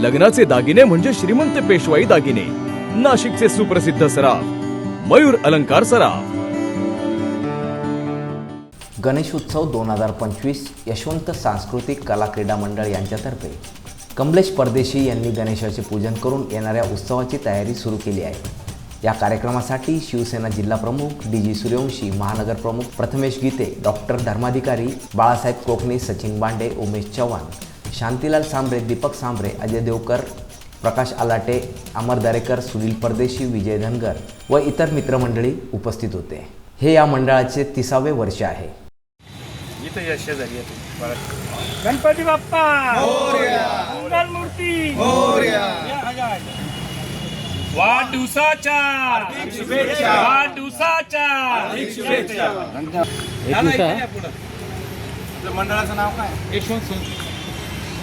लग्नाचे दागिने म्हणजे श्रीमंत पेशवाई दागिने. नाशिकचे सुप्रसिद्ध सराफ मयूर अलंकार सराफ. गणेशोत्सव दोन हजार पंचवीस यशवंत सांस्कृतिक कला क्रीडा मंडळ यांच्यातर्फे. कमलेश परदेशी यांनी गणेशाचे पूजन करून येणाऱ्या उत्सवाची तयारी सुरू केली आहे. या कार्यक्रमासाठी शिवसेना जिल्हाप्रमुख डी जी सूर्यवंशी महानगर प्रमुख प्रथमेश गीते डॉक्टर धर्माधिकारी बाळासाहेब कोकणे सचिन बांडे उमेश चव्हाण. शांतीलाल सांबरे दीपक सांबरे अजय देवकर प्रकाश आलाटे अमर दरेकर सुनील परदेशी विजय धनगर व इतर मित्रमंडळी उपस्थित होते. हे या मंडळाचे तिसावे वर्ष आहे. गणपती बाप्पा! मंगल मूर्ती! वाढदिवसाच्या! मंडळाचं नाव काय